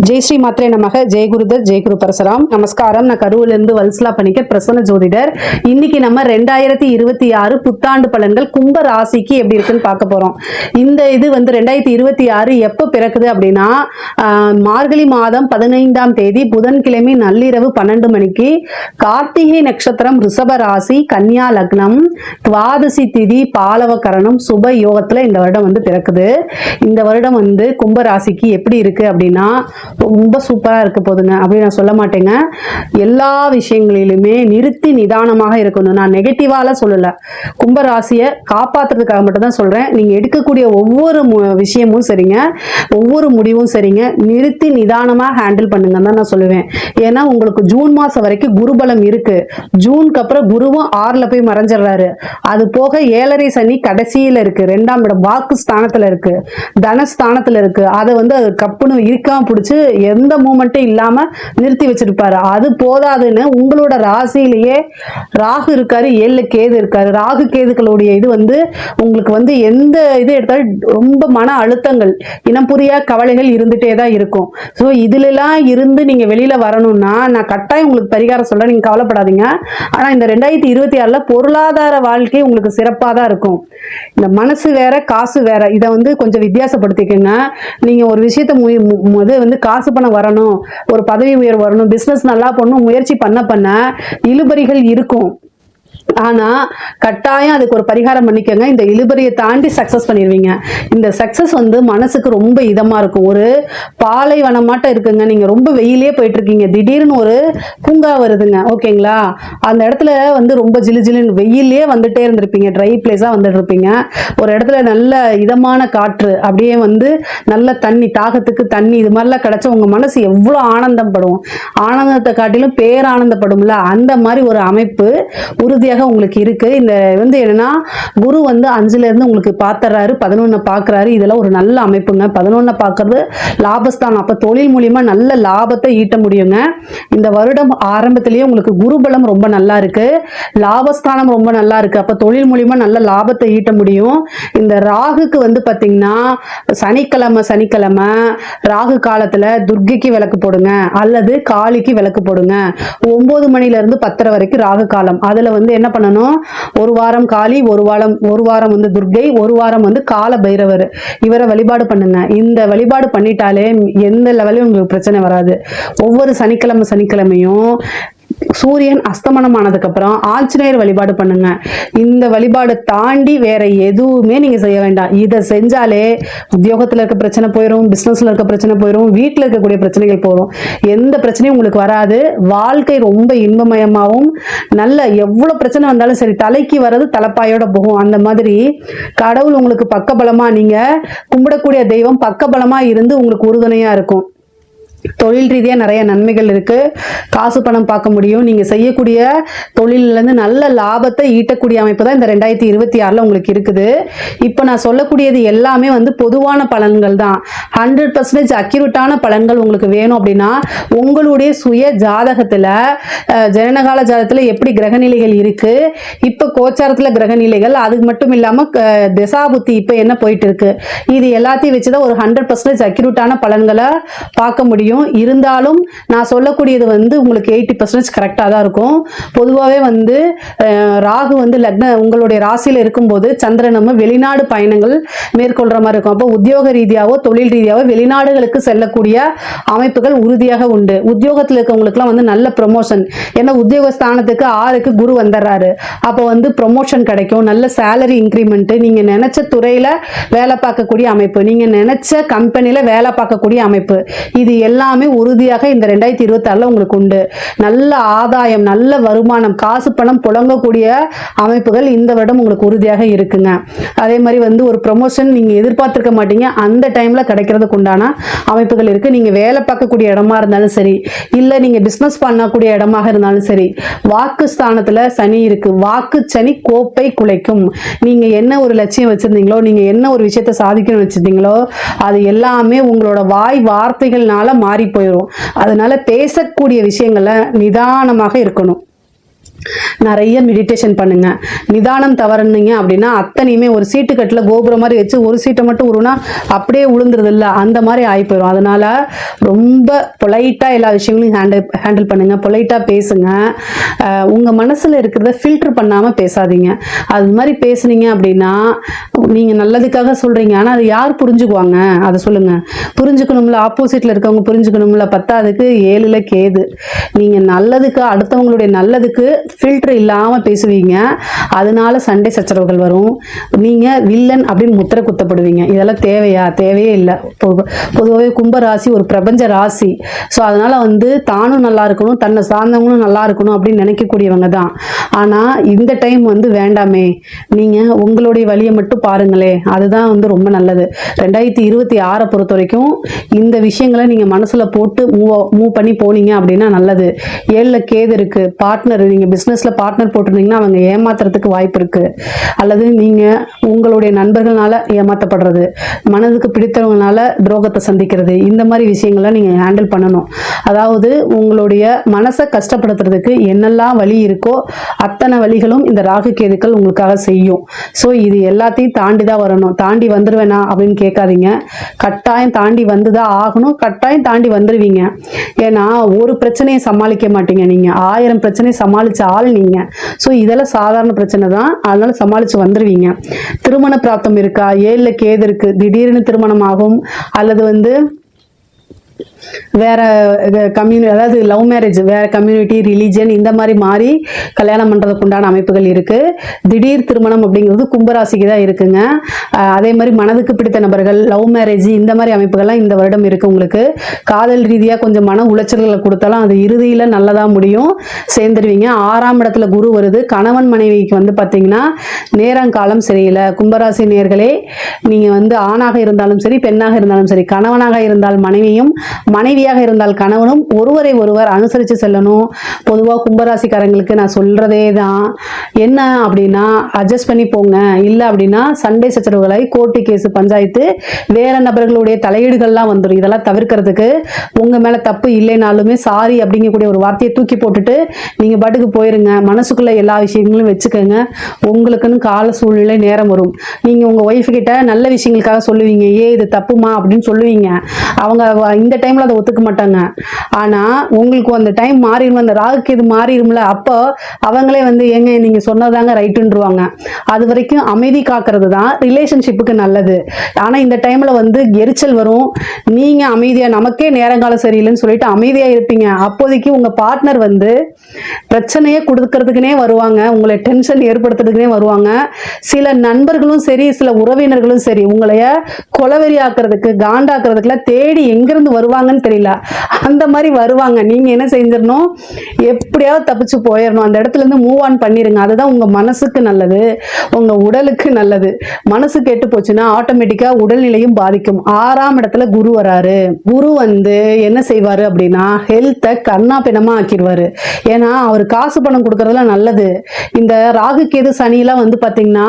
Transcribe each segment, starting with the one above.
ஜெய் ஸ்ரீ மாத்ரே நமக. ஜெய் குருதர் ஜெய் குரு பரசுராம். நமஸ்காரம். நான் கரூர்ல இருந்து வல்சலா பண்ணிக்க பிரசன்ன ஜோதிடர். இன்னைக்கு நம்ம ரெண்டாயிரத்தி இருபத்தி ஆறு புத்தாண்டு பலன்கள் கும்ப ராசிக்கு எப்படி இருக்குன்னு பார்க்க போறோம். இந்த இது வந்து ரெண்டாயிரத்தி இருபத்தி ஆறு எப்போ பிறக்குது அப்படின்னா ஆஹ், மார்கழி மாதம் பதினைந்தாம் தேதி புதன்கிழமை நள்ளிரவு பன்னெண்டு மணிக்கு கார்த்திகை நட்சத்திரம் ரிஷப ராசி கன்னியா லக்னம் துவாதசி திதி பாலவ கரணம் சுப யோகத்துல இந்த வருடம் வந்து பிறக்குது. இந்த வருடம் வந்து கும்ப ராசிக்கு எப்படி இருக்கு அப்படின்னா ரொம்ப சூப்பராக இருக்க போதுங்க அப்படின்னு நான் சொல்ல மாட்டேங்க. எல்லா விஷயங்களிலுமே நிறுத்தி நிதானமாக இருக்கணும். நான் நெகட்டிவால சொல்லலை. கும்பராசியை காப்பாற்றுறதுக்காக காப்பாத்துறதுக்காக மட்டும் தான் எடுக்கக்கூடிய ஒவ்வொரு மு- விஷயமும் சரிங்க. ஒவ்வொரு முடிவும் சரிங்க. நிறுத்தி நிதானமாக ஹேண்டில் பண்ணுங்கன்னு தான் நான் சொல்லுவேன். ஏன்னா உங்களுக்கு ஜூன் மாதம் வரைக்கும் குருபலம் இருக்குது ஜூனுக்கு அப்புறம் குருவும் ஆறில் போய் மறைஞ்சிடுறாரு. அது போக ஏழரை சனி கடைசியில் இருக்குது ரெண்டாம் இடம் வாக்கு ஸ்தானத்தில் இருக்குது தனஸ்தானத்தில் இருக்குது அதை வந்து அது கப்புன்னு இருக்காம பிடிச்சி எந்த மூமெண்ட்டும் இல்லாம நிறுத்தி வச்சிருப்பாரு. அது போதாதுன்னு உங்களோட ராசியிலேயே ராகு இருக்காரு ஏழில் கேது இருக்காரு. ராகு கேதுகளுடைய இது வந்து உங்களுக்கு வந்து எந்த இது எடுத்தாலும் ரொம்ப மன அழுத்தங்கள் இனம் புரியா கவலைகள் இருந்துட்டே தான் இருக்கும். ஸோ இதுலலாம் இருந்து நீங்க வெளியில வரணும்னா நான் கட்டாயம் உங்களுக்கு பரிகாரம் சொல்கிறேன் நீங்க கவலைப்படாதீங்க. ஆனா இந்த ரெண்டாயிரத்தி இருபத்தி ஆறுல பொருளாதார வாழ்க்கை உங்களுக்கு சிறப்பாக தான் இருக்கும். இந்த மனசு வேற காசு வேற இதை வந்து கொஞ்சம் வித்தியாசப்படுத்திக்கங்க. நீங்க ஒரு விஷயத்த மு- வந்து காசு பணம் வரணும் ஒரு பதவி உயர்வு வரணும் பிஸ்னஸ் நல்லா பண்ணணும் முயற்சி பண்ண பண்ண இழுபறிகள் இருக்கும். ஆனா கட்டாயம் அதுக்கு ஒரு பரிகாரம் பண்ணிக்கோங்க. இந்த இழுபறியை தாண்டி சக்சஸ் பண்ணிடுவீங்க இந்த சக்சஸ் வந்து மனசுக்கு ரொம்ப இதமா இருக்கும். ஒரு பாலைவனமாட்டம் இருக்குங்க. நீங்க ரொம்ப வெயிலே போயிட்டு இருக்கீங்க திடீர்னு ஒரு பூங்கா வருதுங்க. ஓகேங்களா? அந்த இடத்துல வந்து ரொம்ப ஜிலு ஜிலுன்னு வெயிலே வந்துட்டே இருந்திருப்பீங்க. ட்ரை பிளேஸா வந்துட்டு இருப்பீங்க ஒரு இடத்துல நல்ல இதமான காற்று அப்படியே வந்து நல்ல தண்ணி தாகத்துக்கு தண்ணி இது மாதிரிலாம் கிடைச்சா உங்க மனசு எவ்வளோ ஆனந்தம் படும். ஆனந்தத்தை காட்டிலும் பேரானந்தப்படும்ல. அந்த மாதிரி ஒரு அமைப்பு உறுதியாக உங்களுக்கு இருக்கு. இந்த வந்து என்னன்னா குரு வந்து அஞ்சுல இருந்து உங்களுக்கு பார்த்துறாரு பதினொன்னு பார்க்கறாரு இதெல்லாம் ஒரு நல்ல அமைப்புங்க. பதினொன்னு பார்க்கறது லாபஸ்தானம் அப்ப தொழில் மூலியமா நல்ல லாபத்தை ஈட்ட முடியுங்க. இந்த வருடம் ஆரம்பத்திலேயே உங்களுக்கு குருபலம் ரொம்ப நல்லா இருக்கு. லாபஸ்தானம் ரொம்ப நல்லா இருக்கு. அப்ப தொழில் மூலியமா நல்ல லாபத்தை ஈட்ட முடியும். இந்த ராகுக்கு வந்து பாத்தீங்கன்னா சனிக்கிழமை சனிக்கிழமை ராகு காலத்துல துர்க்கைக்கு விளக்கு போடுங்க. அல்லது காளிக்கு விளக்கு போடுங்க. ஒன்பது மணில இருந்து பத்தரை வரைக்கும் ராகு காலம். அதுல வந்து என்ன பண்ணணும்? ஒரு வாரம் காளி ஒரு வாரம் ஒரு வாரம் வந்து துர்கை ஒரு வாரம் வந்து கால பைரவர். இவரை வழிபாடு பண்ணுங்க. இந்த வழிபாடு பண்ணிட்டாலே எந்த லெவலையும் உங்களுக்கு பிரச்சனை வராது. ஒவ்வொரு சனிக்கிழமை சனிக்கிழமையும் சூரியன் அஸ்தமனம் ஆனதுக்கப்புறம் ஆஞ்சநேயர் வழிபாடு பண்ணுங்க. இந்த வழிபாடு தாண்டி வேற எதுவுமே நீங்க செய்ய வேண்டாம். இதை செஞ்சாலே உத்தியோகத்துல இருக்க பிரச்சனை போயிடும் பிசினஸ்ல இருக்க பிரச்சனை போயிடும் வீட்டில் இருக்கக்கூடிய பிரச்சனைகள் போயிடும் எந்த பிரச்சனையும் உங்களுக்கு வராது. வாழ்க்கை ரொம்ப இன்பமயமாகவும் நல்ல எவ்வளவு பிரச்சனை வந்தாலும் சரி தலைக்கு வர்றது தலைப்பாயோட போகும். அந்த மாதிரி கடவுள் உங்களுக்கு பக்கபலமா நீங்க கும்பிடக்கூடிய தெய்வம் பக்கபலமா இருந்து உங்களுக்கு உறுதுணையா இருக்கும். தொழில் ரீதியாக நிறைய நன்மைகள் இருக்குது காசு பணம் பார்க்க முடியும். நீங்கள் செய்யக்கூடிய தொழிலேருந்து நல்ல லாபத்தை ஈட்டக்கூடிய அமைப்பு தான் இந்த ரெண்டாயிரத்தி இருபத்தி ஆறில் உங்களுக்கு இருக்குது. இப்போ நான் சொல்லக்கூடியது எல்லாமே வந்து பொதுவான பலன்கள் தான். ஹண்ட்ரட் பர்சன்டேஜ் அக்யூரேட்டான பலன்கள் உங்களுக்கு வேணும் அப்படின்னா உங்களுடைய சுய ஜாதகத்தில் ஜனனகால ஜாதகத்தில் எப்படி கிரகநிலைகள் இருக்குது இப்போ கோச்சாரத்தில் கிரகநிலைகள் அது மட்டும் இல்லாமல் திசாபுத்தி இப்போ என்ன போயிட்டு இருக்கு? இது எல்லாத்தையும் வச்சு தான் ஒரு ஹண்ட்ரட் பர்சன்டேஜ் அக்யூரேட்டான பலன்களை பார்க்க முடியும். இருந்தாலும் நான் சொல்லக்கூடியது வந்து உங்களுக்கு எயிட்டி பர்சன்டேஜ் கரெக்டாக தான் இருக்கும். பொதுவாகவே வந்து ராகு வந்து லக்ன உங்களுடைய ராசியில் இருக்கும்போது சந்திரனும் வெளிநாடு பயணங்கள் மேற்கொள்கிற மாதிரி இருக்கும். அப்போ உத்தியோக ரீதியாவோ தொழில் ரீதியாவோ வெளிநாடுகளுக்கு செல்லக்கூடிய அமைப்புகள் உறுதியாக உண்டு. உத்தியோகத்தில் இருக்கவங்களுக்குலாம் வந்து நல்ல ப்ரொமோஷன் ஏன்னா உத்தியோக ஸ்தானத்துக்கு ஆறுக்கு குரு வந்துடுறாரு அப்போ வந்து ப்ரொமோஷன் கிடைக்கும். நல்ல சேலரி இன்க்ரிமெண்ட் நீங்கள் நினைச்ச துறையில் வேலை பார்க்கக்கூடிய அமைப்பு. நீங்கள் நினைச்ச கம்பெனியில் வேலை பார்க்கக்கூடிய அமைப்பு. இது எல்லாமே உறுதியாக இந்த ரெண்டாயிரத்தி இருபத்தாறில் உங்களுக்கு உண்டு. நல்ல ஆதாயம் நல்ல வருமானம் காசு பணம் புழங்கக்கூடிய அமைப்புகள் இந்த வருடம் உங்களுக்கு உறுதியாக இருக்குங்க. அதே மாதிரி வந்து ஒரு ப்ரொமோஷன் நீங்கள் எதிர்பார்த்திருக்க மாட்டீங்க. அந்த டைமில் கிடைக்கிறதுக்கு உண்டான அமைப்புகள் இருக்குது நீங்கள் வேலை பார்க்கக்கூடிய இடமா இருந்தாலும் சரி இல்லை நீங்கள் பிஸ்னஸ் பண்ணக்கூடிய இடமாக இருந்தாலும் சரி வாக்கு ஸ்தானத்தில் சனி இருக்குது வாக்கு சனி கோப்பை குலைக்கும். நீங்கள் என்ன ஒரு லட்சியம் வச்சுருந்தீங்களோ நீங்கள் என்ன ஒரு விஷயத்தை சாதிக்கணும்னு வச்சுருந்தீங்களோ அது எல்லாமே உங்களோட வாய் வார்த்தைகள்னால மாறி போயிடும் அதனால பேசக்கூடிய விஷயங்களை நிதானமாக இருக்கணும். நிறைய மெடிடேஷன் பண்ணுங்க. நிதானம் தவறுனீங்க அப்படின்னா அத்தனையுமே ஒரு சீட்டு கட்டில் கோபுரம் மாதிரி வச்சு ஒரு சீட்டை மட்டும் உருனா அப்படியே விழுந்துருது இல்லை அந்த மாதிரி ஆகி போயிடும் அதனால ரொம்ப பொலைட்டாக எல்லா விஷயங்களையும் ஹேண்டில் ஹேண்டில் பண்ணுங்க. பொலைட்டாக பேசுங்க. உங்கள் மனசில் இருக்கிறத ஃபில்டர் பண்ணாமல் பேசாதீங்க. அது மாதிரி பேசுனீங்க அப்படின்னா நீங்கள் நல்லதுக்காக சொல்கிறீங்க ஆனால் அது யார் புரிஞ்சுக்குவாங்க? அதை சொல்லுங்கள் புரிஞ்சுக்கணும்ல ஆப்போசிட்டில் இருக்கவங்க புரிஞ்சுக்கணும்ல பத்தாதுக்கு ஏழில் கேது. நீங்கள் நல்லதுக்கு அடுத்தவங்களுடைய நல்லதுக்கு ஃபில்டர் இல்லாமல் பேசுவீங்க. அதனால சண்டை சச்சரவுகள் வரும். நீங்கள் வில்லன் அப்படின்னு முத்திரை குத்தப்படுவீங்க. இதெல்லாம் தேவையா? தேவையே இல்லை. பொதுவாகவே கும்ப ராசி ஒரு பிரபஞ்ச ராசி. ஸோ அதனால் வந்து தானும் நல்லா இருக்கணும் தன்னை சார்ந்தவங்களும் நல்லா இருக்கணும் அப்படின்னு நினைக்கக்கூடியவங்க தான். ஆனால் இந்த டைம் வந்து வேண்டாமே. நீங்கள் உங்களுடைய வழியை மட்டும் பாருங்களே. அதுதான் வந்து ரொம்ப நல்லது. ரெண்டாயிரத்தி இருபத்தி ஆறை பொறுத்த வரைக்கும் இந்த விஷயங்களை நீங்கள் மனசில் போட்டு மூவ் மூவ் பண்ணி போனீங்க அப்படின்னா நல்லது. ஏழில் கேது இருக்குது பார்ட்னர் நீங்கள் பிஸ்னஸில் பார்ட்னர் போட்டிருந்தீங்கன்னா அவங்க ஏமாத்துறதுக்கு வாய்ப்பு இருக்குது அல்லது நீங்கள் உங்களுடைய நண்பர்களால் ஏமாற்றப்படுறது மனதுக்கு பிடித்தவங்களால துரோகத்தை சந்திக்கிறது இந்த மாதிரி விஷயங்களை நீங்கள் ஹேண்டில் பண்ணணும். அதாவது உங்களுடைய மனசை கஷ்டப்படுத்துறதுக்கு என்னெல்லாம் வழி இருக்கோ அத்தனை வழிகளும் இந்த ராகு கேதுக்கள் உங்களுக்காக செய்யும். ஸோ இது எல்லாத்தையும் தாண்டி தான் வரணும். தாண்டி வந்துடுவேனா அப்படின்னு கேட்காதீங்க. கட்டாயம் தாண்டி வந்து தான் ஆகணும். கட்டாயம் தாண்டி வந்துடுவீங்க ஏன்னா ஒரு பிரச்சனையை சமாளிக்க மாட்டீங்க நீங்கள் ஆயிரம் பிரச்சனையை சமாளிச்ச ஆள் நீங்கள் ஸோ இதெல்லாம் சாதாரண பிரச்சனை தான். அதனால சமாளித்து வந்துடுவீங்க திருமண பிராப்தம் இருக்கா? ஏழில் கேது இருக்குது திடீர்னு திருமணம் ஆகும் அல்லது வந்து வேற கம்யூனி அதாவது லவ் மேரேஜ் வேற கம்யூனிட்டி ரிலீஜன் இந்த மாதிரி மாறி கல்யாணம் பண்ணுறதுக்கு உண்டான அமைப்புகள் இருக்கு. திடீர் திருமணம் அப்படிங்கிறது கும்பராசிக்கு தான் இருக்குங்க. அதே மாதிரி மனதுக்கு பிடித்த நபர்கள் லவ் மேரேஜ் இந்த மாதிரி அமைப்புகள்லாம் இந்த வருடம் இருக்கு உங்களுக்கு. காதல் ரீதியா கொஞ்சம் மன உளைச்சல்களை கொடுத்தாலும் அது இறுதியில நல்லதா முடியும். சேர்ந்துருவீங்க. ஆறாம் இடத்துல குரு வருது. கணவன் மனைவிக்கு வந்து பாத்தீங்கன்னா நேரங்காலம் சரியில்லை. கும்பராசி நேர்களே நீங்க வந்து ஆணாக இருந்தாலும் சரி பெண்ணாக இருந்தாலும் சரி கணவனாக இருந்தால் மனைவியும் மனைவியாக இருந்தால் கணவனும் ஒருவரை ஒருவர் அனுசரித்து செல்லணும். பொதுவாக கும்பராசிக்காரங்களுக்கு நான் சொல்கிறதே தான் என்ன அப்படின்னா அட்ஜஸ்ட் பண்ணி போங்க. இல்லை அப்படின்னா சண்டை சச்சரவுகளை கோர்ட்டு கேஸு பஞ்சாயத்து வேற நபர்களுடைய தலையீடுகள்லாம் வந்துடும் இதெல்லாம் தவிர்க்கிறதுக்கு உங்கள் மேலே தப்பு இல்லைனாலுமே சாரி அப்படிங்கக்கூடிய ஒரு வார்த்தையை தூக்கி போட்டுட்டு நீங்கள் பாட்டுக்கு போயிருங்க. மனசுக்குள்ளே எல்லா விஷயங்களும் வச்சுக்கோங்க. உங்களுக்குன்னு கால சூழ்நிலை நேரம் வரும். நீங்கள் உங்கள் ஒய்ஃப் கிட்ட நல்ல விஷயங்களுக்காக சொல்லுவீங்க. ஏ இது தப்புமா அப்படின்னு சொல்லுவீங்க. அவங்க இந்த டைமில் அதை ஒத்துக்க மாட்டாங்க. ஆனா உங்களுக்கு அந்த டைம் மாறிடும். அந்த ராகுக்கு இது மாறிடும்ல அப்போ அவங்களே வந்து ஏங்க நீங்க சொன்னதாங்க ரைட்டுன்றுவாங்க அது வரைக்கும் அமைதி காக்கிறது தான் ரிலேஷன்ஷிப்புக்கு நல்லது. ஆனா இந்த டைம்ல வந்து எரிச்சல் வரும். நீங்க அமைதியா நமக்கே நேரங்காலம் சரியில்லைன்னு சொல்லிட்டு அமைதியா இருப்பீங்க. அப்போதைக்கு உங்க பார்ட்னர் வந்து பிரச்சனையே கொடுக்கறதுக்குனே வருவாங்க. உங்களை டென்ஷன் ஏற்படுத்துறதுக்குனே வருவாங்க. சில நண்பர்களும் சரி சில உறவினர்களும் சரி உங்களைய கொலவெறி ஆக்குறதுக்கு காண்டாக்குறதுக்குலாம் தேடி எங்கிருந்து வருவாங்கன்னு தெரியல. அந்த மாதிரி வருவாங்க. நீங்க என்ன செஞ்சிடணும்? எப்படியாவது தப்பிச்சு போயிடணும். அந்த இடத்துல இருந்து மூவ் ஆன் பண்ணிருங்க. அதுதான் உங்க மனசுக்கு நல்லது. உங்க உடலுக்கு நல்லது. மனசு கெட்டு போச்சுன்னா ஆட்டோமேட்டிக்கா உடல்நிலையும் பாதிக்கும். ஆறாம் இடத்துல குரு வராரு. குரு வந்து என்ன செய்வாரு அப்படின்னா ஹெல்த்தை கண்ணா பிணமா ஆக்கிடுவாரு. ஏன்னா அவர் காசு பணம் கொடுக்கறதுல நல்லது. இந்த ராகு கேது சனியெல்லாம் வந்து பாத்தீங்கன்னா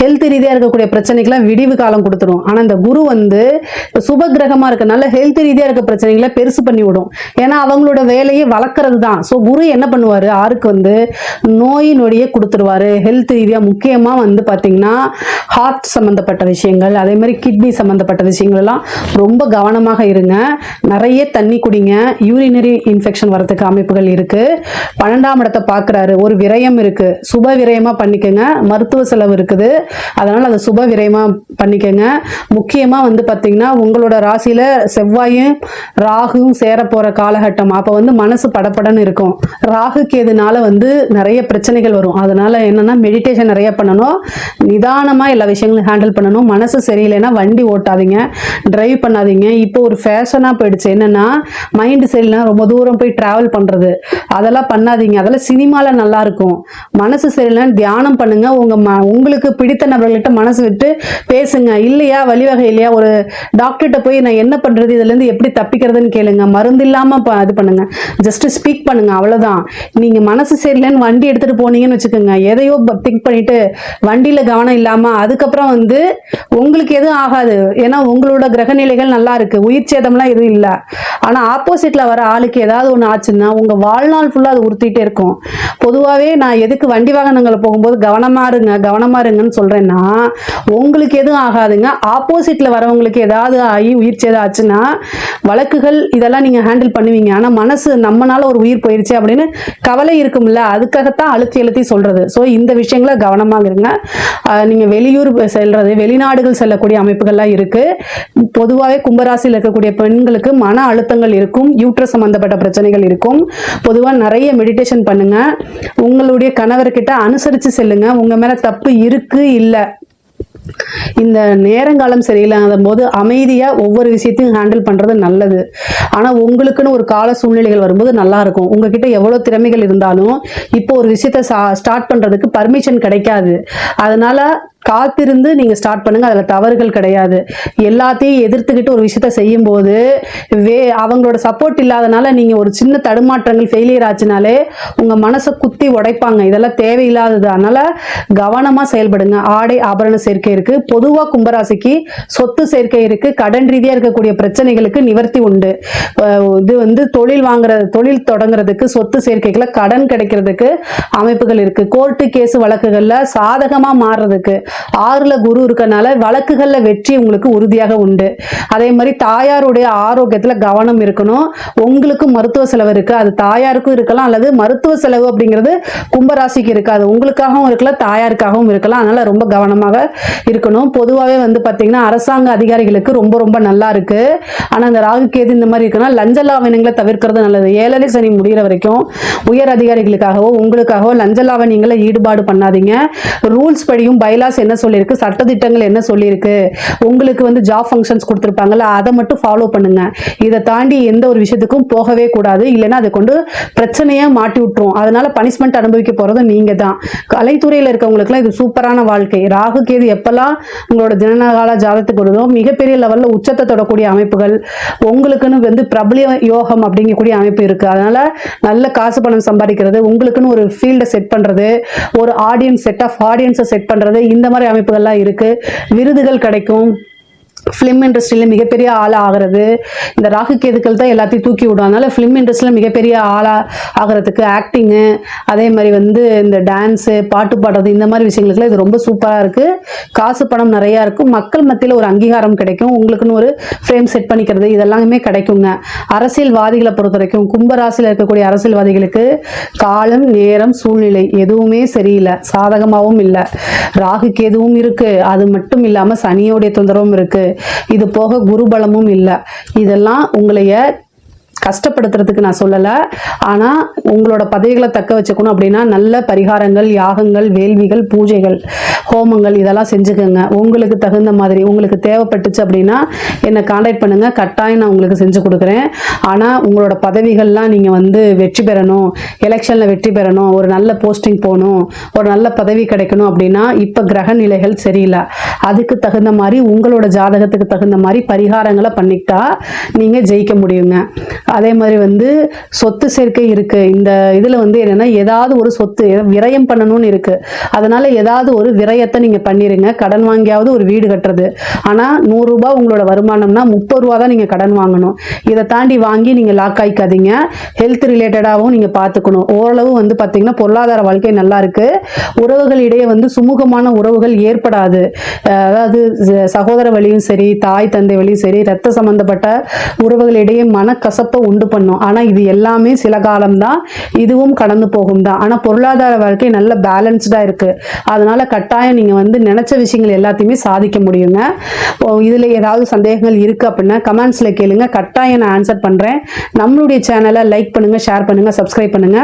ஹெல்த் ரீதியா இருக்கக்கூடிய பிரச்சனைக்கெல்லாம் விடிவு காலம் கொடுத்துரும். ஆனா இந்த குரு வந்து சுப கிரகமா இருக்கனால ஹெல்த் ரீதியா இருக்க பிரச்சனைகளை பெருசு பண்ணி விடும். ஏன்னா அவங்களோட வேலையை வளர்க்கறது தான். ஸோ குரு என்ன பண்ணுவார்? ஆருக்கு வந்து நோய் நொடியை கொடுத்துருவாரு. ஹெல்த் ரீதியாக முக்கியமாக வந்து பார்த்திங்கன்னா ஹார்ட் சம்மந்தப்பட்ட விஷயங்கள் அதே மாதிரி கிட்னி சம்மந்தப்பட்ட விஷயங்கள் எல்லாம் ரொம்ப கவனமாக இருங்க. நிறைய தண்ணி குடிங்க. யூரினரி இன்ஃபெக்ஷன் வரதுக்கு அமைப்புகள் இருக்குது பன்னெண்டாம் இடத்தை பார்க்குறாரு ஒரு விரயம் இருக்குது சுப விரயமாக பண்ணிக்கோங்க. மருத்துவ செலவு இருக்குது. அதனால் அதை சுப விரயமாக பண்ணிக்கோங்க. முக்கியமாக வந்து பார்த்திங்கன்னா உங்களோட ராசியில் செவ்வாயும் ராகுவும் சேரப்போகிற காலகட்டம். அப்போ வந்து மனசு படபடன்னு இருக்கும். ராகு கேதுனால வந்து நிறைய பிரச்சனைகள் வரும். அதனால என்னன்னா மெடிடேஷன் நிறைய பண்ணணும். நிதானமாக எல்லா விஷயங்களும் ஹேண்டில் பண்ணணும். மனசு சரியில்லைன்னா வண்டி ஓட்டாதீங்க. ட்ரைவ் பண்ணாதீங்க. இப்போ ஒரு ஃபேஷனாக போயிடுச்சு. என்னென்னா மைண்டு சரியில்லைனா ரொம்ப தூரம் போய் ட்ராவல் பண்ணுறது அதெல்லாம் பண்ணாதீங்க. அதெல்லாம் சினிமாவில் நல்லாயிருக்கும் மனசு சரியில்லைன்னா தியானம் பண்ணுங்கள் உங்கள் ம- உங்களுக்கு பிடித்த நபர்கள்ட்ட மனசு விட்டு பேசுங்க. இல்லையா? வழிவகை இல்லையா? ஒரு டாக்டர்கிட்ட போய் நான் என்ன பண்ணுறது இதுலேருந்து எப்படி தப்பி தப்பிக்கிறதுன்னு கேளுங்க. மருந்து இல்லாம இது பண்ணுங்க. ஜஸ்ட் ஸ்பீக் பண்ணுங்க. அவ்வளவுதான். நீங்க மனசு சரியில்லைன்னு வண்டி எடுத்துட்டு போனீங்கன்னு வச்சுக்கோங்க. எதையோ திங்க் பண்ணிட்டு வண்டியில கவனம் இல்லாம அதுக்கப்புறம் வந்து உங்களுக்கு எதுவும் ஆகாது. ஏன்னா உங்களோட கிரக நிலைகள் நல்லா இருக்கு. உயிர் சேதம்லாம் எதுவும் இல்லை. ஆனா ஆப்போசிட்ல வர ஆளுக்கு ஏதாவது ஒன்று ஆச்சுன்னா உங்க வாழ்நாள் ஃபுல்லா அது உறுத்திட்டே இருக்கும். பொதுவாகவே நான் எதுக்கு வண்டி வாகனங்களை போகும்போது கவனமா இருங்க கவனமா இருங்கன்னு சொல்றேன்னா உங்களுக்கு எதுவும் ஆகாதுங்க. ஆப்போசிட்ல வரவங்களுக்கு ஏதாவது ஆகி உயிர் சேதம் ஆச்சுன்னா வழக்குகள் இதெல்லாம் நீங்கள் ஹேண்டில் பண்ணுவீங்க. ஆனால் மனசு நம்மனால ஒரு உயிர் போயிடுச்சு அப்படின்னு கவலை இருக்கும்ல. அதுக்காகத்தான் அழுத்தி அழுத்தி சொல்கிறது ஸோ இந்த விஷயங்கள கவனமாக இருங்க. நீங்கள் வெளியூர் செல்றது வெளிநாடுகள் செல்லக்கூடிய அமைப்புகள்லாம் இருக்குது பொதுவாகவே கும்பராசியில் இருக்கக்கூடிய பெண்களுக்கு மன அழுத்தங்கள் இருக்கும். யூட்ரஸ் சம்மந்தப்பட்ட பிரச்சனைகள் இருக்கும். பொதுவாக நிறைய மெடிடேஷன் பண்ணுங்கள் உங்களுடைய கணவர்கிட்ட அனுசரித்து செல்லுங்கள் உங்கள் மேலே தப்பு இருக்குது இல்லை இந்த நேரங்காலம் சரியில்லாத போது அமைதியா ஒவ்வொரு விஷயத்தையும் ஹேண்டில் பண்றது நல்லது. ஆனா உங்களுக்குன்னு ஒரு கால சூழ்நிலைகள் வரும்போது நல்லா இருக்கும். உங்ககிட்ட எவ்வளவு திறமைகள் இருந்தாலும் இப்போ ஒரு விஷயத்த ஸ்டார்ட் பண்றதுக்கு பர்மிஷன் கிடைக்காது. அதனால காத்திருந்து நீங்கள் ஸ்டார்ட் பண்ணுங்கள் அதில் தவறுகள் கிடையாது. எல்லாத்தையும் எதிர்த்துக்கிட்டு ஒரு விஷயத்த செய்யும்போது வே அவங்களோட சப்போர்ட் இல்லாதனால நீங்கள் ஒரு சின்ன தடுமாற்றங்கள் ஃபெயிலியர் ஆச்சுனாலே உங்கள் மனசை குத்தி உடைப்பாங்க. இதெல்லாம் தேவையில்லாதது. அதனால் கவனமாக செயல்படுங்க. ஆடை ஆபரண சேர்க்கை இருக்குது பொதுவாக கும்பராசிக்கு சொத்து சேர்க்கை இருக்கு. கடன் ரீதியாக இருக்கக்கூடிய பிரச்சனைகளுக்கு நிவர்த்தி உண்டு. இது வந்து தொழில் வாங்குற தொழில் தொடங்குறதுக்கு சொத்து சேர்க்கைகளை கடன் கிடைக்கிறதுக்கு அமைப்புகள் இருக்குது கோர்ட்டு கேஸ் வழக்குகளில் சாதகமாக மாறுறதுக்கு. ஆறுல குரு இருக்கனால வழக்குகள்ல வெற்றி உங்களுக்கு உறுதியாக உண்டு. அதே மாதிரி தாயாருடைய ஆரோக்கியத்துல கவனம் இருக்கணும். உங்களுக்கு மருத்துவ செலவு இருக்கு. அது தாயாருக்கும் இருக்கலாம் அல்லது மருத்துவ செலவு அப்படிங்கிறது கும்பராசிக்கு இருக்காது. உங்களுக்காகவும் இருக்கலாம் தாயாருக்காகவும் இருக்கலாம். அதனால ரொம்ப கவனமாக இருக்கணும். பொதுவாகவே வந்து பாத்தீங்கன்னா அரசாங்க அதிகாரிகளுக்கு ரொம்ப ரொம்ப நல்லா இருக்கு. ஆனா அந்த ராகு கேது இந்த மாதிரி இருக்குன்னா லஞ்ச லாவணங்களை தவிர்க்கிறது நல்லது. ஏழரை சனி முடிகிற வரைக்கும் உயர் அதிகாரிகளுக்காகவோ உங்களுக்காகவோ லஞ்ச லாவணியங்களை ஈடுபாடு பண்ணாதீங்க. ரூல்ஸ் படியும் பைலாஸ் என்ன சொல்லியிருக்கு? சட்டதிட்டங்கள் என்ன சொல்லியிருக்கு? உங்களுக்கு வந்து ஜாப் ஃபங்க்ஷன்ஸ் கொடுத்துருப்பாங்கல்ல அதை மட்டும் ஃபாலோ பண்ணுங்க. இதை தாண்டி எந்த ஒரு விஷயத்துக்கும் போகவே கூடாது. இல்லைன்னா அதை கொண்டு பிரச்சனையாக மாட்டி விட்டுரும். அதனால பனிஷ்மெண்ட் அனுபவிக்க போகிறதும் நீங்க தான் கலைத்துறையில் இருக்கவங்களுக்குலாம் இது சூப்பரான வாழ்க்கை. ராகு கேது எப்பெல்லாம் உங்களோட தினகால ஜாதத்துக்கு வருதோ மிகப்பெரிய லெவலில் உச்சத்தை தொடக்கூடிய அமைப்புகள் உங்களுக்குன்னு வந்து பிரபல யோகம் அப்படிங்கக்கூடிய அமைப்பு இருக்கு. அதனால நல்ல காசு பணம் சம்பாதிக்கிறது உங்களுக்குன்னு ஒரு ஃபீல்டை செட் பண்ணுறது ஒரு ஆடியன்ஸ் செட் ஆஃப் ஆடியன்ஸை செட் பண்ணுறது இந்த மாதிரி அமைப்புகள்லாம் இருக்கு. விருதுகள் கிடைக்கும். ஃபிலிம் இண்டஸ்ட்ரியில் மிகப்பெரிய ஆளாக ஆகிறது இந்த ராகு கேதுக்கள் தான் எல்லாத்தையும் தூக்கி விடும். அதனால் ஃபிலிம் இண்டஸ்ட்ரியில் மிகப்பெரிய ஆளாக ஆகிறதுக்கு ஆக்டிங்கு அதே மாதிரி வந்து இந்த டான்ஸு பாட்டு பாடுறது இந்த மாதிரி விஷயங்களுக்குலாம் இது ரொம்ப சூப்பராக இருக்குது காசு பணம் நிறையா இருக்கும். மக்கள் மத்தியில் ஒரு அங்கீகாரம் கிடைக்கும். உங்களுக்குன்னு ஒரு ஃப்ரேம் செட் பண்ணிக்கிறது இதெல்லாமே கிடைக்குங்க. அரசியல்வாதிகளை பொறுத்த வரைக்கும் கும்பராசியில் இருக்கக்கூடிய அரசியல்வாதிகளுக்கு காலம் நேரம் சூழ்நிலை எதுவுமே சரியில்லை. சாதகமாகவும் இல்லை. ராகு கேதுவும் இருக்குது அது மட்டும் இல்லாமல் சனியோடைய தொந்தரவும் இருக்குது இது போக குருபலமும் இல்லை. இதெல்லாம் உங்களைய கஷ்டப்படுத்துறதுக்கு நான் சொல்லலை. ஆனால் உங்களோட பதவிகளை தக்க வச்சுக்கணும் அப்படின்னா நல்ல பரிகாரங்கள் யாகங்கள் வேள்விகள் பூஜைகள் ஹோமங்கள் இதெல்லாம் செஞ்சுக்கோங்க. உங்களுக்கு தகுந்த மாதிரி உங்களுக்கு தேவைப்பட்டுச்சு அப்படின்னா என்னை காண்டாக்ட் பண்ணுங்கள் கட்டாயம் நான் உங்களுக்கு செஞ்சு கொடுக்குறேன். ஆனால் உங்களோட பதவிகள்லாம் நீங்கள் வந்து வெற்றி பெறணும். எலெக்ஷனில் வெற்றி பெறணும். ஒரு நல்ல போஸ்டிங் போகணும். ஒரு நல்ல பதவி கிடைக்கணும் அப்படின்னா இப்போ கிரக நிலைகள் சரியில்லை. அதுக்கு தகுந்த மாதிரி உங்களோட ஜாதகத்துக்கு தகுந்த மாதிரி பரிகாரங்களை பண்ணிக்கிட்டா நீங்கள் ஜெயிக்க முடியுங்க. அதே மாதிரி வந்து சொத்து சேர்க்கை இருக்கு. இந்த இதுல வந்து என்னன்னா ஏதாவது ஒரு சொத்து விரயம் பண்ணணும்னு இருக்கு. அதனால ஏதாவது ஒரு விரயத்தை நீங்க பண்ணிருங்க. கடன் வாங்கியாவது ஒரு வீடு கட்டுறது. ஆனா நூறு ரூபாய் உங்களோட வருமானம்னா முப்பது ரூபா தான் நீங்க கடன் வாங்கணும். இதை தாண்டி வாங்கி நீங்க லாக் ஆகிக்காதீங்க ஹெல்த் ரிலேட்டடாகவும் நீங்க பார்த்துக்கணும் ஓரளவு வந்து பாத்தீங்கன்னா பொருளாதார வாழ்க்கை நல்லா இருக்கு. உறவுகளிடையே வந்து சுமூகமான உறவுகள் ஏற்படாது. அதாவது ச- சகோதர வழியும் சரி தாய் தந்தை வழியும் சரி ரத்த சம்பந்தப்பட்ட உறவுகளிடையே மனக்கசப்பை உண்டு பண்ணும். ஆனா இது எல்லாமே சில காலம்தான் இதுவும் கடந்து போகும் தான் ஆனா பொருளாதார வாழ்க்கை நல்ல பேலன்ஸ்டா இருக்கு. அதனால கட்டாயம் நீங்கள் வந்து நினைச்ச விஷயங்கள் எல்லாத்தையுமே சாதிக்க முடியுங்க. இப்போ இதுல ஏதாவது சந்தேகங்கள் இருக்கு அப்படின்னா கமெண்ட்ஸ்ல கேளுங்க. கட்டாயம் நான் ஆன்சர் பண்றேன். நம்மளுடைய சேனலை லைக் பண்ணுங்க ஷேர் பண்ணுங்க சப்ஸ்கிரைப் பண்ணுங்க.